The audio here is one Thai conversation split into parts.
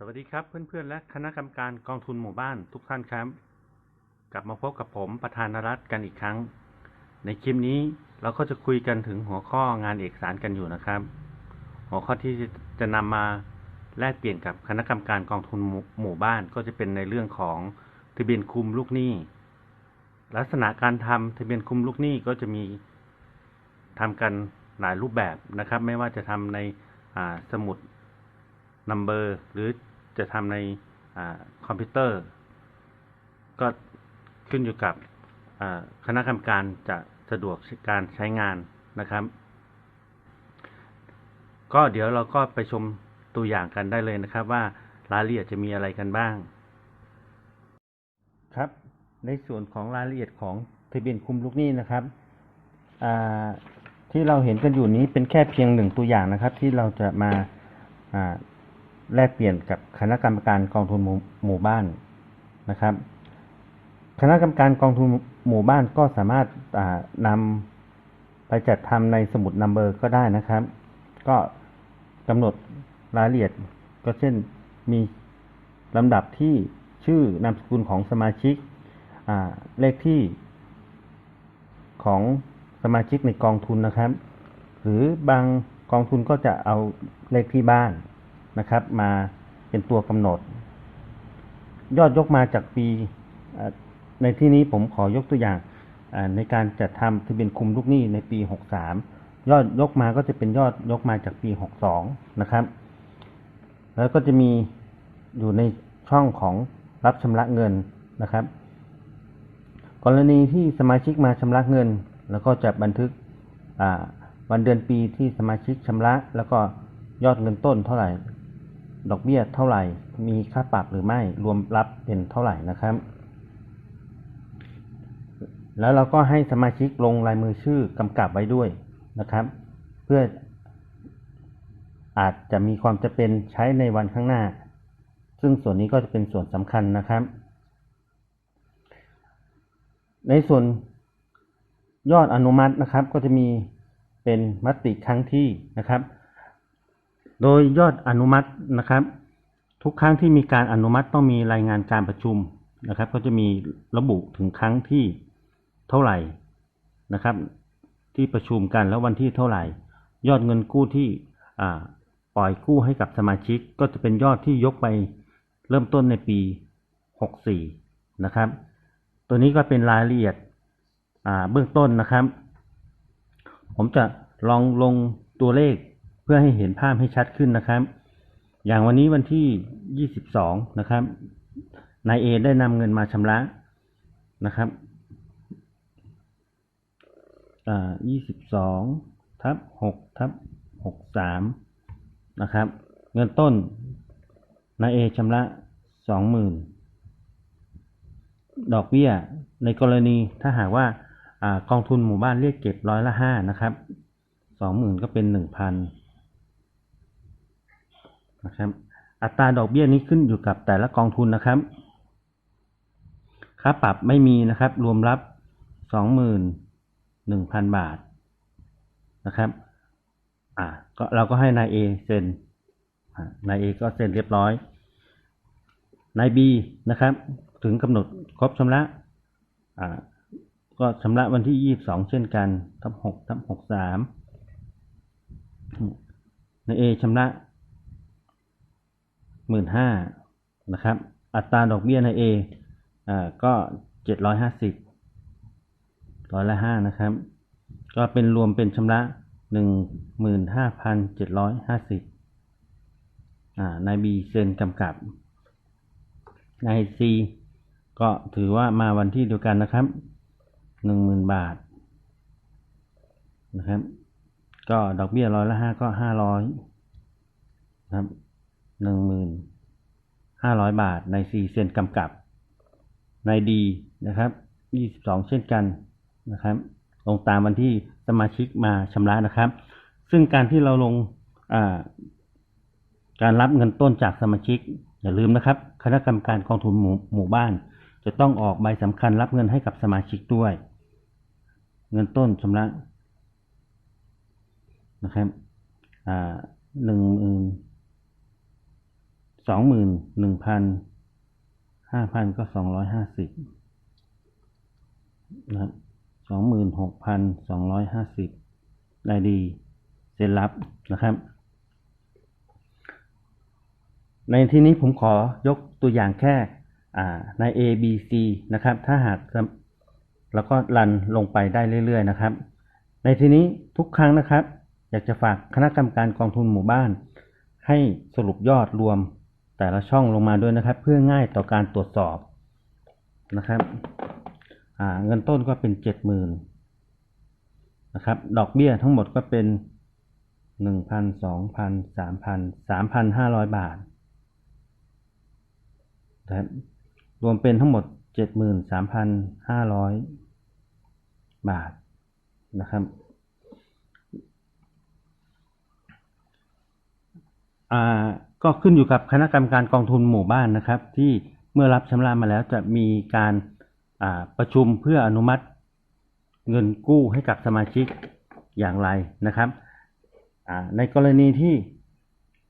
สวัสดีครับเพื่อนๆและคณะกรรมการกองทุนหมู่บ้านทุกท่านครับ กลับมาพบกับผมประธานรัฐกันอีกครั้ง ในคลิปนี้เราก็จะคุยกันถึงหัวข้องานเอกสารกันอยู่นะครับ หัวข้อที่จะนำมาแลกเปลี่ยนกับคณะกรรมการกองทุนหมู่บ้านก็จะเป็นในเรื่องของทะเบียนคุมลูกหนี้ ลักษณะการทำทะเบียนคุมลูกหนี้ก็จะมีทำกันหลายรูปแบบนะครับ ไม่ว่าจะทำในสมุดนัมเบอร์หรือ จะทำในอคอมพิวเตอร์ ก็ขึ้นอยู่กับคณะกรรมการจะสะดวกการใช้งานนะครับ ก็เดี๋ยวเราก็ไปชมตัวอย่างกันได้เลยนะครับ ว่ารายละเอียดจะมีอะไรกันบ้าง ครับ ในส่วนของรายละเอียดของทะเบียนคุมลูกหนี้นะครับที่เราเห็นกันอยู่นี้เป็นแค่เพียงหนึ่งตัวอย่างนะครับ ที่เราจะมา แลกเปลี่ยนกับคณะกรรมการกองทุนหมู่หมบ้านนะครับ คณะกรรมการกองทุนหมู่บ้านก็สามารถนำไปจัดทำในสมุดนัมเบอร์ก็ได้นะครับ ก็กำหนดรายละเอียดก็เช่นมีลำดับที่ชื่อนามสกุลของสมาชิกเลขที่ของสมาชิกในกองทุนนะครับ หรือบางกองทุนก็จะเอาเลขที่บ้าน นะครับ มาเป็นตัวกำหนด ยอดยกมาจากปีในที่นี้ผมขอยกตัวอย่างในการจัดทำทะเบียนคุมลูกหนี้ในปี 63 ยอดยกมาก็จะเป็นยอดยกมาจากปี 62 นะครับ แล้วก็จะมีอยู่ในช่องของรับชำระเงินนะครับ กรณีที่สมาชิกมาชำระเงิน แล้วก็จะบันทึกวันเดือนปีที่สมาชิกชำระ แล้วก็ยอดเงินต้นเท่าไหร่ ดอกเบี้ยเท่าไหร่ มีค่าปรับหรือไม่ รวมรับเป็นเท่าไหร่นะครับ แล้วเราก็ให้สมาชิกลงลายมือชื่อกำกับไว้ด้วยนะครับ เพื่ออาจจะมีความจะเป็นใช้ในวันข้างหน้า ซึ่งส่วนนี้ก็จะเป็นส่วนสำคัญนะครับ ในส่วนยอดอนุมัตินะครับก็จะมีเป็นมติครั้งที่นะครับ โดยยอดอนุมัตินะครับ ทุกครั้งที่มีการอนุมัติต้องมีรายงานการประชุมนะครับ ก็จะมีระบุถึงครั้งที่เท่าไหร่นะครับ ที่ประชุมกันแล้ววันที่เท่าไหร่ ยอดเงินกู้ที่ปล่อยกู้ให้กับสมาชิก ก็จะเป็นยอดที่ยกไปเริ่มต้นในปี 64 นะครับ ตัวนี้ก็เป็นรายละเอียดเบื้องต้นนะครับ ผมจะลองลงตัวเลข พื่อให้เห็นภาพให้ชัดขึ้นนะครับ อย่างวันนี้วันที่ 22 นะครับ นายเอได้นำเงินมาชำระนะครับอ่า22ทับ6ทับ63 นะครับ เงินต้น นายเอชำระ 20,000 ดอกเบี้ย ในกรณีถ้าหากว่าอากองทุนหมู่บ้านเรียกเก็บร้อยละห้านะครับสองหมื่นก็เป็นห นะครับอัตราดอกเบี้ยนี้ขึ้นอยู่กับแต่ละกองทุนนะครับค่าปรับไม่มีนะครับ รวมรับสองหมื่นหนึ่งพันบาทนะครับอ่าก็เราก็ให้นายเอเซ็นนายเอก็เซ็นเรียบร้อยนายบีนะครับ ถึงกำหนดครบชำระอ่าก็ชำระวันที่ยี่สิบสองเช่นกันทับหกทับหกสามในเอชำระ หมื่นห้านะครับ อัตราดอกเบี้ยในเออ่าก็เจ็ดร้อยห้าสิบร้อยละห้านะครับ ก็เป็นรวมเป็นชำระหนึ่งหมื่นห้าพันเจ็ดร้อยห้าสิบอ่านายบีเซ็นกำกับนายซีก็ถือว่ามาวันที่เดียวกันนะครับหนึ่งหมื่นบาทนะครับ ก็ดอกเบี้ยร้อยละห้าก็ห้าร้อยนะครับ หนึ่งหมื่นห้าร้อยบาทในสี่เซ็นกำกับ ในดีนะครับยี่สิบสองเช่นกันนะครับ ลงตามวันที่สมาชิกมาชำระนะครับ ซึ่งการที่เราลงาการรับเงินต้นจากสมาชิก อย่าลืมนะครับ คณะกรรมการกองทุนหมู่หมู่บ้าน จะต้องออกใบสำคัญรับเงินให้กับสมาชิกด้วย เงินต้นชำระนะครับหนึ่งหมื่น สองหมื่นหนึ่งพันห้าพันก็สองร้อยห้าสิบนะครับสองหมื่นหกพันสองร้อยห้าสิบได้ดีเซ็นรับนะครับ ในที่นี้ผมขอยกตัวอย่างแค่ใน A B C นะครับ ถ้าหากแล้วก็รันลงไปได้เรื่อยๆนะครับ ในที่นี้ทุกครั้งนะครับ อยากจะฝากคณะกรรมการกองทุนหมู่บ้าน ให้สรุปยอดรวม แต่ละช่องลงมาด้วยนะครับ เพื่อง่ายต่อการตรวจสอบนะครับเงินต้นก็เป็นเจ็ดหมื่นนะครับ ดอกเบี้ยทั้งหมดก็เป็นหนึ่งพันสองพันสามพันสามพันห้าร้อยบาทนะครับรวมเป็นทั้งหมดเจ็ดหมื่นสามพันห้าร้อยบาทนะครับอ่า ก็ขึ้นอยู่กับคณะกรรมการกองทุนหมู่บ้านนะครับ ที่เมื่อรับชำระมาแล้วจะมีการประชุมเพื่ออนุมัติเงินกู้ให้กับสมาชิกอย่างไรนะครับในกรณีที่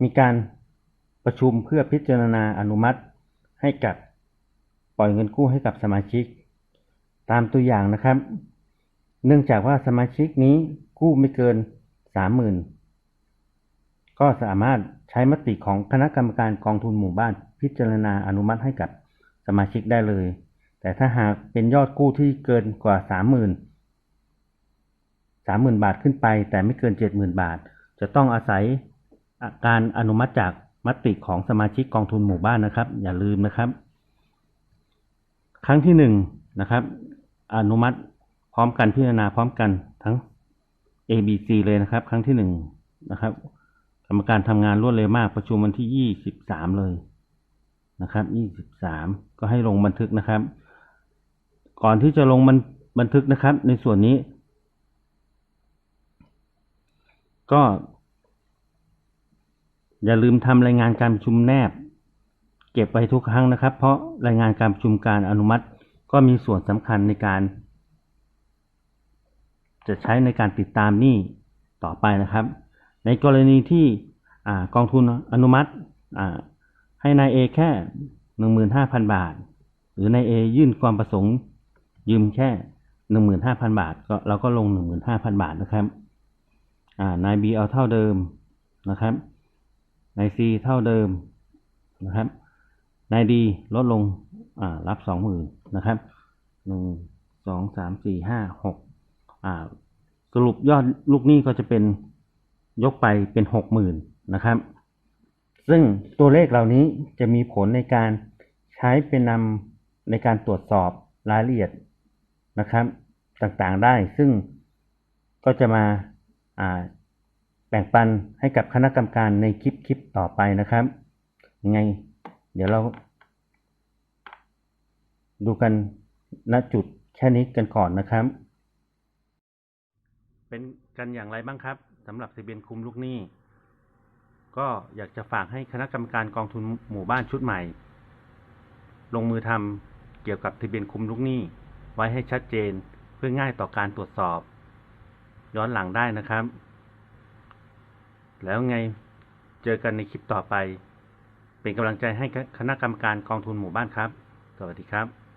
มีการประชุมเพื่อพิจารณาอนุมัติให้กับปล่อยเงินกู้ให้กับสมาชิก ตามตัวอย่างนะครับ เนื่องจากว่าสมาชิกนี้กู้ไม่เกินสามหมื่น ก็สามารถใช้มติของคณะกรรมการกองทุนหมู่บ้าน พิจารณาอนุมัติให้กับสมาชิกได้เลย แต่ถ้าหากเป็นยอดกู้ที่เกินกว่าสามหมื่นสามหมื่นบาทขึ้นไป แต่ไม่เกินเจ็ดหมื่นบาท จะต้องอาศัยการอนุมัติจากมติของสมาชิกกองทุนหมู่บ้านนะครับ อย่าลืมนะครับ ครั้งที่หนึ่งนะครับ อนุมัติพร้อมกันพิจารณาพร้อมกันทั้ง A B C เลยนะครับ ครั้งที่หนึ่งนะครับ กรรมการทำงานรวดเร็วมาก ประชุมวันที่ยี่สิบสามเลยนะครับยี่สิบสามก็ให้ลงบันทึกนะครับ ก่อนที่จะลงบันบันทึกนะครับ ในส่วนนี้ ก็ อย่าลืมทำรายงานการประชุมแนบ เก็บไว้ทุกครั้งนะครับ เพราะรายงานการประชุมการอนุมัติ ก็มีส่วนสำคัญในการ จะใช้ในการติดตามหนี้ต่อไปนะครับ ในกรณีที่อกองทุนอนุมัติให้นายเอแค่หนึ่งหมื่นห้าพันบาท หรือนายเอยื่นความประสงค์ยืมแค่หนึ่งหมื่นห้าพันบาทก็เราก็ลงหนึ่งหมื่นห้าพันบาทนะครับนายบีเอาเท่าเดิมนะครับนายซีเท่าเดิมนะครับนายดีลดลงรับสองหมื่นนะครับหนึ่งสองสามสี่ห้าหกสรุปยอดลูกหนี้ก็จะเป็น ยกไปเป็นหกหมื่นนะครับ ซึ่งตัวเลขเหล่านี้จะมีผลในการใช้เป็นนำในการตรวจสอบรายละเอียดนะครับ ต่างๆได้ ซึ่งก็จะมาาแบ่งปันให้กับคณะกรรมการในคลิปคลิปต่อไปนะครับ ยังไง เดี๋ยวเรา ดูกันณจุดแค่นี้กันก่อนนะครับ เป็นกันอย่างไรบ้างครับ สำหรับทะเบียนคุมลูกหนี้ ก็อยากจะฝากให้คณะกรรมการกองทุนหมู่บ้านชุดใหม่ ลงมือทำเกี่ยวกับทะเบียนคุมลูกหนี้ ไว้ให้ชัดเจนเพื่อง่ายต่อการตรวจสอบ ย้อนหลังได้นะครับ แล้วไงเจอกันในคลิปต่อไป เป็นกำลังใจให้คณะกรรมการกองทุนหมู่บ้านครับ สวัสดีครับ